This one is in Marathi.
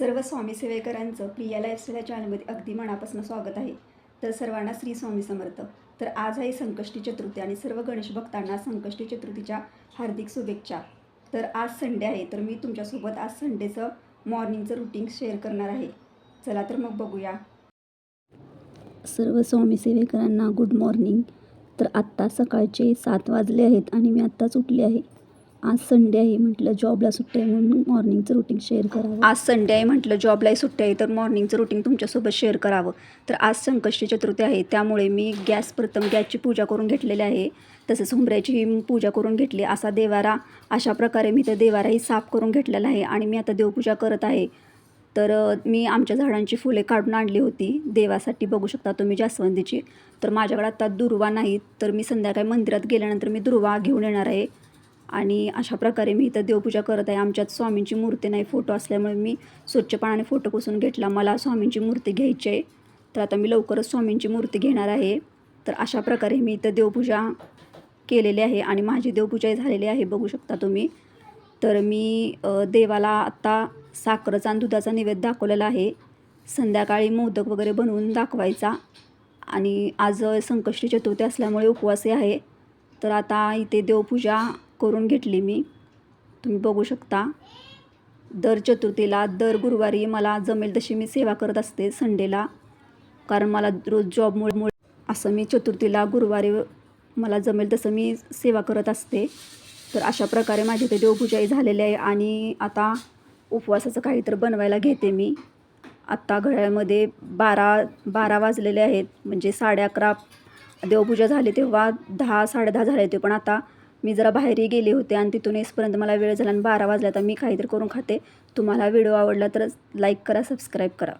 सर्व स्वामी सेवेकरांचं प्रिया लाईफस्टाईल चॅनलमध्ये अगदी मनापासून स्वागत आहे. तर सर्वांना श्री स्वामी समर्थ. तर आज आहे संकष्टी चतुर्थी आणि सर्व गणेश भक्तांना संकष्टी चतुर्थीच्या हार्दिक शुभेच्छा. तर आज संडे आहे तर मी तुमच्यासोबत आज संडेचं मॉर्निंगचं रुटीन शेअर करणार आहे. चला तर मग बघूया. सर्व स्वामी सेवेकरांना गुड मॉर्निंग. तर आत्ता सकाळचे सात वाजले आहेत आणि मी आत्ताच उठले आहे. आज संडे आहे म्हटलं जॉबला सुट्टी आहे म्हणून मॉर्निंगचं रुटीन शेअर करावं. आज संडे आहे म्हटलं जॉबलाही सुट्टी आहे तर मॉर्निंगचं रुटीन तुमच्यासोबत शेअर करावं. तर आज संकष्टी चतुर्थी आहे त्यामुळे मी गॅस प्रथम गॅसची पूजा करून घेतलेली आहे. तसेच हुंबऱ्याची पूजा करून घेतली. असा देवारा अशा प्रकारे मी तर देवाराही साफ करून घेतलेला आहे आणि मी आता देवपूजा करत आहे. तर मी आमच्या झाडांची फुले काढून आणली होती. देवासाठी बघू शकता तुम्ही जास्वंदीची. तर माझ्याकडे आता दुर्वा नाही तर मी संध्याकाळी मंदिरात गेल्यानंतर मी दुर्वा घेऊन येणार आहे. आणि अशा प्रकारे मी इथं देवपूजा करत आहे. आमच्यात स्वामींची मूर्ती नाही फोटो असल्यामुळे मी स्वच्छपणाने फोटो पुसून घेतला. मला स्वामींची मूर्ती घ्यायची आहे. तर आता मी लवकरच स्वामींची मूर्ती घेणार आहे. तर अशा प्रकारे मी इथं देवपूजा केलेली आहे आणि माझी देवपूजाही झालेली आहे बघू शकता तुम्ही. तर मी देवाला आत्ता साखरचा आणि दुधाचा नैवेद्य दाखवलेला आहे. संध्याकाळी मोदक वगैरे बनवून दाखवायचा. आणि आज संकष्टी चतुर्थी असल्यामुळे उपवासही आहे. तर आता इथे देवपूजा करून घेतली मी. तुम्ही बघू शकता. दर चतुर्थीला दर गुरुवारी मला जमेल तशी मी सेवा करत असते संडेला. कारण मला रोज जॉबमुळे मुळे असं मी चतुर्थीला गुरुवारी मला जमेल तसं मी सेवा करत असते. तर अशा प्रकारे माझी ते देवपूजाही झालेली आहे आणि आता उपवासाचं काहीतरी बनवायला घेते मी. आत्ता घड्याळमध्ये बारा बारा वाजलेले आहेत. म्हणजे साडे अकरा देवपूजा झाली तेव्हा दहा साडेदहा झाले होते. पण आता मी जरा बाहेरही गेले होते आणि तिथून येसपर्यंत मला वेळ झाला आणि बारा वाजला तर मी काहीतरी करून खाते. तुम्हाला व्हिडिओ आवडला तर लाईक करा सबस्क्राईब करा.